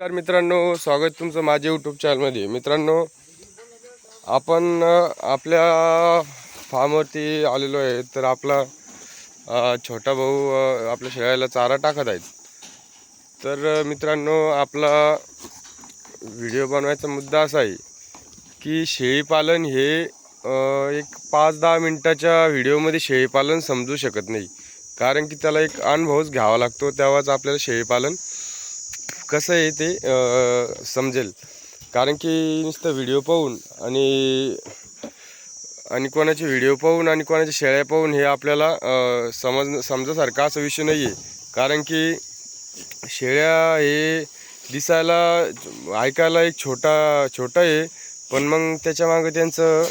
नमस्कार मित्रांनो स्वागत तुमचं माझ्या यूट्यूब चॅनलमध्ये मित्रांनो आपण आपल्या फार्मवरती आलेलो आहे तर आपला छोटा भाऊ आपल्या शेळ्याला चारा टाकत आहेत. तर मित्रांनो आपला व्हिडिओ बनवायचा मुद्दा असा आहे की शेळीपालन हे एक पाच दहा मिनटाच्या व्हिडिओमध्ये शेळीपालन समजू शकत नाही. कारण की त्याला एक अनुभवच घ्यावा लागतो तेव्हाच आपल्याला शेळीपालन कसं आहे ते समजेल. कारण की नुसतं व्हिडिओ पाहून आणि आणि कोणाचे व्हिडिओ पाहून आणि कोणाच्या शेळ्या पाहून हे आपल्याला समज समजासारखा असा विषय नाही आहे कारण की शेळ्या हे दिसायला ऐकायला एक छोटा छोटा आहे. पण मग त्याच्यामागं त्यांचं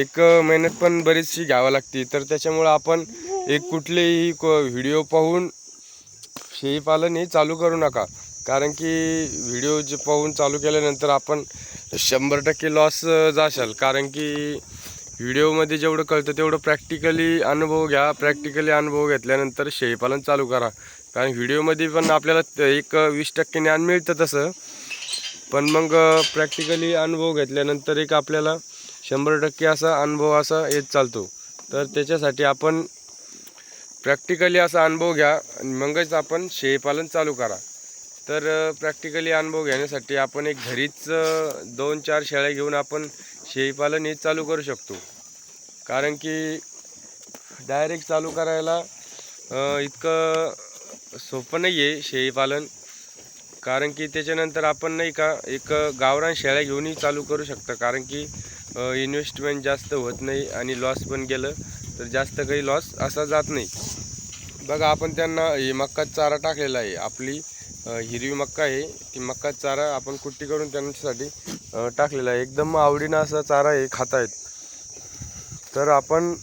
एक मेहनत पण बरीचशी घ्यावं लागते. तर त्याच्यामुळं आपण एक कुठलेही क व्हिडिओ पाहून शेळीपालन हे चालू करू नका. कारण की व्हिडिओ जे पाहून चालू केल्यानंतर आपण शंभर टक्के लॉस जाशाल. कारण की व्हिडिओमध्ये जेवढं कळतं तेवढं प्रॅक्टिकली अनुभव घ्या. प्रॅक्टिकली अनुभव घेतल्यानंतर शेळीपालन चालू करा. कारण व्हिडिओमध्ये पण आपल्याला एक वीस टक्के ज्ञान मिळतं तसं. पण मग प्रॅक्टिकली अनुभव घेतल्यानंतर एक आपल्याला शंभर टक्के असा अनुभव असा येत चालतो. तर त्याच्यासाठी आपण प्रॅक्टिकली असा अनुभव घ्या. आणि मगच आपण शेळीपालन चालू करा. तर प्रॅक्टिकली अनुभव घेण्यासाठी आपण एक घरीच दोन चार शेळ्या घेऊन आपण शेळीपालन हे चालू करू शकतो. कारण की डायरेक्ट चालू करायला इतकं सोपं नाही आहे शेळीपालन. कारण की त्याच्यानंतर आपण नाही का एक गावरान शेळ्या घेऊनही चालू करू शकता. कारण की इन्व्हेस्टमेंट जास्त होत नाही आणि लॉस पण गेलं तर जास्त काही लॉस असा जात नाही. बघा आपण त्यांना हे मक्का चारा टाकलेला आहे. आपली हिरवी मक्का आहे. ती मक्का चारा आपण कुट्टी करून त्यांच्यासाठी टाकलेला आहे. एकदम आवडीनं असा चारा हे खात आहेत तर आपण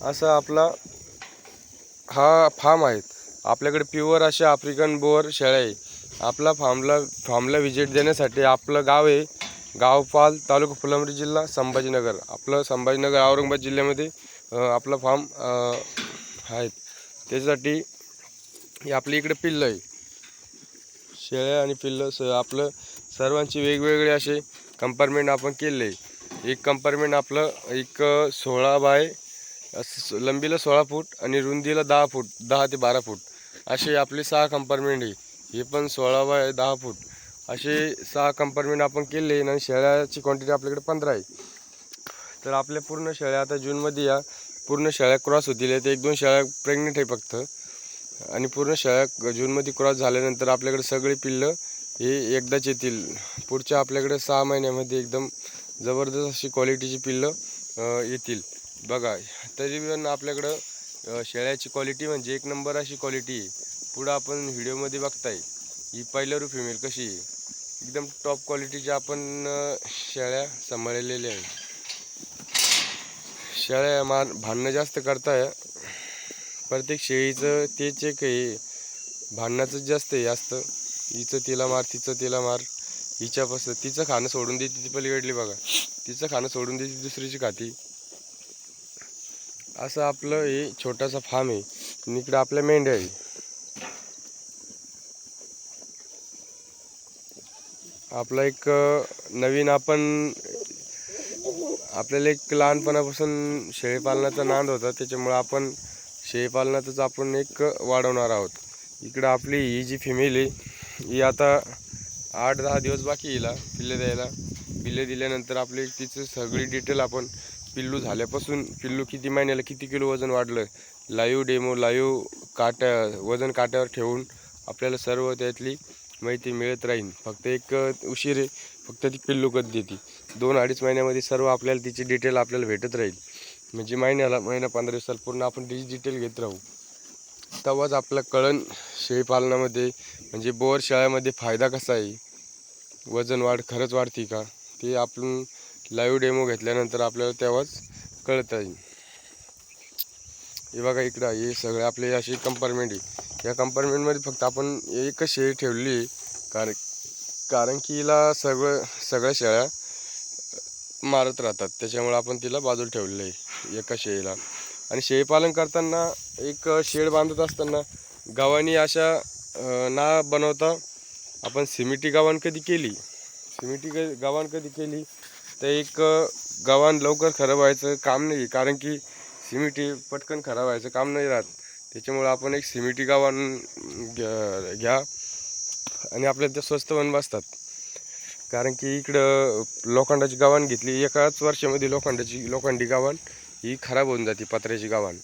असा आपला हा फार्म आहे आपल्याकडे प्युअर अशा आफ्रिकन बोअर शेळ्या आहे. आपला फार्मला फार्मला व्हिजिट देण्यासाठी आपलं गाव आहे. गावपाल तालुका फुलंब्री जिल्हा संभाजीनगर. आपलं संभाजीनगर औरंगाबाद जिल्ह्यामध्ये आपला फार्म आहेत. त्याच्यासाठी हे आपल्या इकडे पिल्लं आहे. शेळ्या आणि पिल्लं स आपलं सर्वांचे वेगवेगळे असे कंपार्टमेंट आपण केले एक कंपार्टमेंट आपलं एक सोळा बाय असं लंबीला सोळा फूट आणि रुंदीला दहा फूट दहा ते बारा फूट. असे आपले सहा कंपार्टमेंट आहे. हे पण सोळा बाय दहा फूट. असे सहा कंपार्टमेंट आपण केले आणि शेळ्याची क्वांटिटी आपल्याकडे पंधरा आहे. तर आपल्या पूर्ण शेळ्या आता जूनमध्ये या. पूर्ण शेळ्या क्रॉस होतील. ते एक दोन शेळ्या प्रेग्नेंट आहे फक्त. आणि पूर्ण शाळा जूनमध्ये क्रॉस झाल्यानंतर आपल्याकडे सगळे पिल्लं हे एकदाच येतील. पुढच्या आपल्याकडे सहा महिन्यामध्ये एकदम जबरदस्त अशी क्वालिटीची पिल्लं येतील. बघा तरी पण आपल्याकडं शेळ्याची क्वालिटी म्हणजे एक नंबर अशी क्वालिटी आहे. पुढं आपण व्हिडिओमध्ये बघताय ही पहिलं फिमेल कशी आहे. एकदम टॉप क्वालिटीच्या आपण शेळ्या सांभाळलेल्या आहे शेळ्या मान भांडणं जास्त करताय प्रत्येक शेळीचं तेच एक हे भांडणाचं जास्त आहे जास्त हिचं तिला मार तिचं तिला मार. हिच्यापासून तिचं खाणं सोडून देते ती पलीकडली बघा. तिचं खाणं सोडून देते दुसरीची खाती. असं आपलं हे छोटासा फार्म आहे इकडं आपल्या मेंढ्या आहे आपला एक नवीन आपण आपल्याला एक लहानपणापासून शेळीपालनाचा नांद होता. त्याच्यामुळं आपण शेळीपालनातच आपण एक वाढवणार आहोत. इकडं आपली ही जी फिमेल आहे ही आता आठ दहा दिवस बाकी येईल पिल्ले द्यायला. पिल्ले दिल्यानंतर आपली तिचं सगळी डिटेल आपण पिल्लू झाल्यापासून पिल्लू किती महिन्याला किती किलो वजन वाढलं लाईव्ह डेमो लाईव्ह काट्या वजन काट्यावर ठेवून आपल्याला सर्व त्यातली माहिती मिळत राहील फक्त एक उशीर आहे फक्त ती पिल्लू कधी देते. दोन अडीच महिन्यामध्ये सर्व आपल्याला तिची डिटेल आपल्याला भेटत राहील. म्हणजे महिन्याला महिना पंधरा दिवसाला पूर्ण आपण डिजिटल घेत राहू. तेव्हाच आपलं कळण शेळीपालनामध्ये म्हणजे बोअर शेळ्यामध्ये फायदा कसा आहे? वजन वाढ खरंच वाढते का? ते आपण लाईव्ह डेमो घेतल्यानंतर आपल्याला तेव्हाच कळत राहील हे बघा इकडं हे सगळे आपले अशी कंपार्टमेंट आहे. या कंपार्टमेंटमध्ये फक्त आपण एकच शेळी ठेवली आहे. कारण कारण की हिला सगळं सगळ्या शेळ्या मारत राहतात. त्याच्यामुळे आपण तिला बाजूला ठेवलेलं आहे एका शेळीला. आणि शेळीपालन करताना एक शेड बांधत असताना गावानी अशा ना बनवता आपण सिमिटी गावान कधी केली? सिमिटी ग कधी केली? तर एक गावान लवकर खराब व्हायचं काम नाही. कारण की सिमिटी पटकन खराब व्हायचं काम नाही राहत. त्याच्यामुळं आपण एक सिमिटी गावान घ्या घ्या आणि आपल्या ते स्वस्त पण बसतात. कारण की इकडं लोखंडाची गावाण घेतली. एकाच वर्षामध्ये लोखंडाची लोखंडी गावाण ही खराब होऊन जाते पत्र्याची गावाण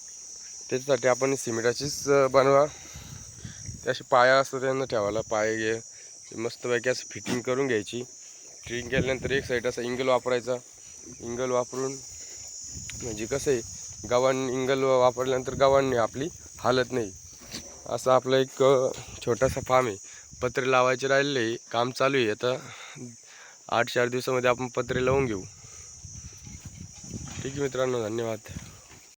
त्याच्यासाठी आपण सिमेंटाचीच बनवा. ते पाया असतो त्यांना ठेवायला पाय घे. मस्तपैकी असं फिटिंग करून घ्यायची. फिटिंग केल्यानंतर एक साईड असा इंगल वापरायचा. इंगल वापरून म्हणजे कसं आहे गावान इंगल वापरल्यानंतर गव्हाण आपली हालत नाही. असं आपलं एक छोटासा फार्म आहे. पत्रे लावायचे राहिलेले काम चालू आहे. आता आठ चार दिवसामध्ये आपण पत्रे लावून घेऊ. ठीक आहे मित्रांनो धन्यवाद.